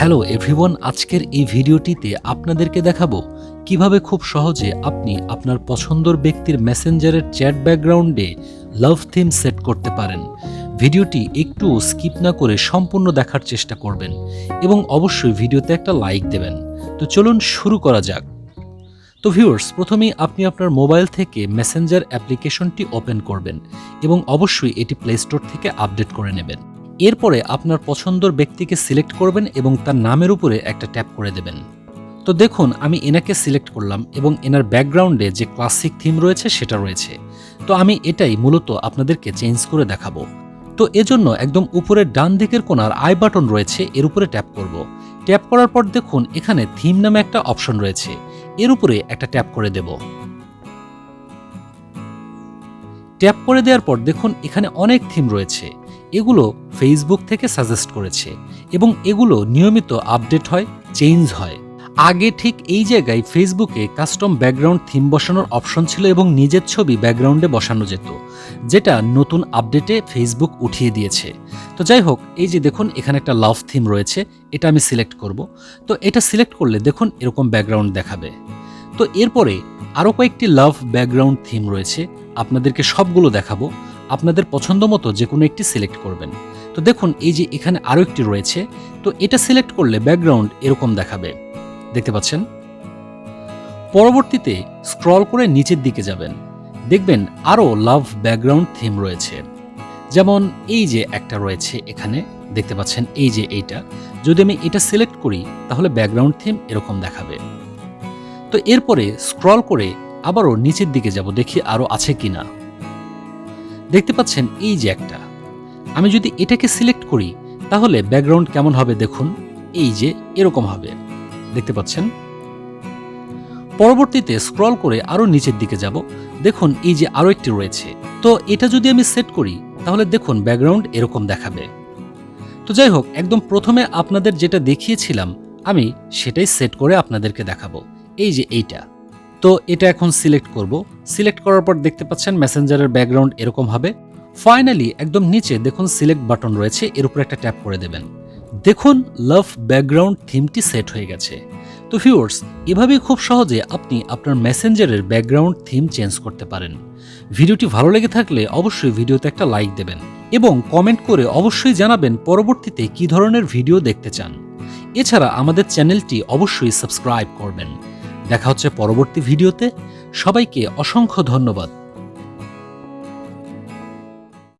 Hello everyone, আজকের এই ভিডিওটিতে আপনাদেরকে দেখাবো কীভাবে খুব সহজে আপনি আপনার পছন্দর ব্যক্তির মেসেঞ্জারের চ্যাট ব্যাকগ্রাউন্ডে লাভ থিম সেট করতে পারেন। ভিডিওটি একটু স্কিপ না করে সম্পূর্ণ দেখার চেষ্টা করবেন এবং অবশ্যই ভিডিওতে একটা লাইক দেবেন। তো চলুন শুরু করা যাক। তো ভিউয়ার্স, প্রথমেই আপনি আপনার মোবাইল থেকে মেসেঞ্জার অ্যাপ্লিকেশনটি ওপেন করবেন এবং অবশ্যই এটি প্লে স্টোর থেকে আপডেট করে নেবেন। এরপরে আপনার পছন্দর ব্যক্তিকে সিলেক্ট করবেন এবং তার নামের উপরে একটা ট্যাপ করে দেবেন। তো দেখুন, আমি এনাকে সিলেক্ট করলাম এবং এনার ব্যাকগ্রাউন্ডে যে ক্লাসিক থিম রয়েছে সেটা রয়েছে। তো আমি এটাই মূলত আপনাদেরকে চেঞ্জ করে দেখাবো। তো এজন্য একদম উপরের ডান দিকের কোণার আই বাটন রয়েছে, এর উপরে ট্যাপ করব। ট্যাপ করার পর দেখুন, এখানে থিম নামে একটা অপশন রয়েছে, এর উপরে একটা ট্যাপ করে দেব। ট্যাপ করে দেওয়ার পর দেখুন, এখানে অনেক থিম রয়েছে। এগুলো ফেসবুক থেকে সাজেস্ট করেছে এবং এগুলো নিয়মিত আপডেট হয় চেঞ্জ হয়। আগে ঠিক এই জায়গায় ফেসবুকে কাস্টম ব্যাকগ্রাউন্ড থিম বসানোর অপশন ছিল এবং নিজের ছবি ব্যাকগ্রাউন্ডে বসানো যেত, যেটা নতুন আপডেটে ফেসবুক উঠিয়ে দিয়েছে। তো যাই হোক, এই যে দেখুন, এখানে একটা লাভ থিম রয়েছে, এটা আমি সিলেক্ট করব। তো এটা সিলেক্ট করলে দেখুন, এরকম ব্যাকগ্রাউন্ড দেখাবে। তো এরপরে আরও কয়েকটি লাভ ব্যাকগ্রাউন্ড থিম রয়েছে, আপনাদেরকে সবগুলো দেখাবো। আপনাদের পছন্দ মতো যে কোনো একটি সিলেক্ট করবেন। তো দেখুন, এই যে এখানে আরও একটি রয়েছে, তো এটা সিলেক্ট করলে ব্যাকগ্রাউন্ড এরকম দেখাবে। দেখতে পাচ্ছেন? পরবর্তীতে স্ক্রল করে নিচের দিকে যাবেন। দেখবেন আরও লাভ ব্যাকগ্রাউন্ড থিম রয়েছে। যেমন এই যে একটা রয়েছে এখানে, দেখতে পাচ্ছেন এই যে এইটা। যদি আমি এটা সিলেক্ট করি, তাহলে ব্যাকগ্রাউন্ড থিম এরকম দেখাবে। তো এরপরে স্ক্রল করে আবারও নিচের দিকে যাব, দেখি আরও আছে কিনা। দেখতে পাচ্ছেন এই যে একটা। আমি যদি এটাকে সিলেক্ট করি, তাহলে ব্যাকগ্রাউন্ড কেমন হবে দেখুন? এই যে এরকম হবে। দেখতে পাচ্ছেন? পরবর্তীতে স্ক্রল করে আরও নিচের দিকে যাব। দেখুন এই যে আরও একটি রয়েছে। তো এটা যদি আমি সেট করি, তাহলে দেখুন ব্যাকগ্রাউন্ড এরকম দেখাবে। তো যাই হোক, একদম প্রথমে আপনাদের যেটা দেখিয়েছিলাম, আমি সেটাই সেট করে আপনাদেরকে দেখাবো। এই যে এইটা। তো এটা এখন সিলেক্ট করব। সিলেক্ট করার পর দেখতে পাচ্ছেন মেসেঞ্জারের ব্যাকগ্রাউন্ড এরকম হবে। ফাইনালি একদম নিচে দেখুন সিলেক্ট বাটন রয়েছে, এর উপর একটা ট্যাপ করে দেবেন। দেখুন লাভ ব্যাকগ্রাউন্ড থিমটি সেট হয়ে গেছে। তো ভিউয়ার্স এভাবেই খুব সহজে আপনি আপনার মেসেঞ্জারের ব্যাকগ্রাউন্ড থিম চেঞ্জ করতে পারেন। ভিডিওটি ভালো লেগে থাকলে অবশ্যই ভিডিওতে একটা লাইক দেবেন এবং কমেন্ট করে অবশ্যই জানাবেন পরবর্তীতে কী ধরনের ভিডিও দেখতে চান। এছাড়া আমাদের চ্যানেলটি অবশ্যই সাবস্ক্রাইব করবেন। দেখা হচ্ছে পরবর্তী ভিডিওতে। সবাইকে অসংখ্য ধন্যবাদ।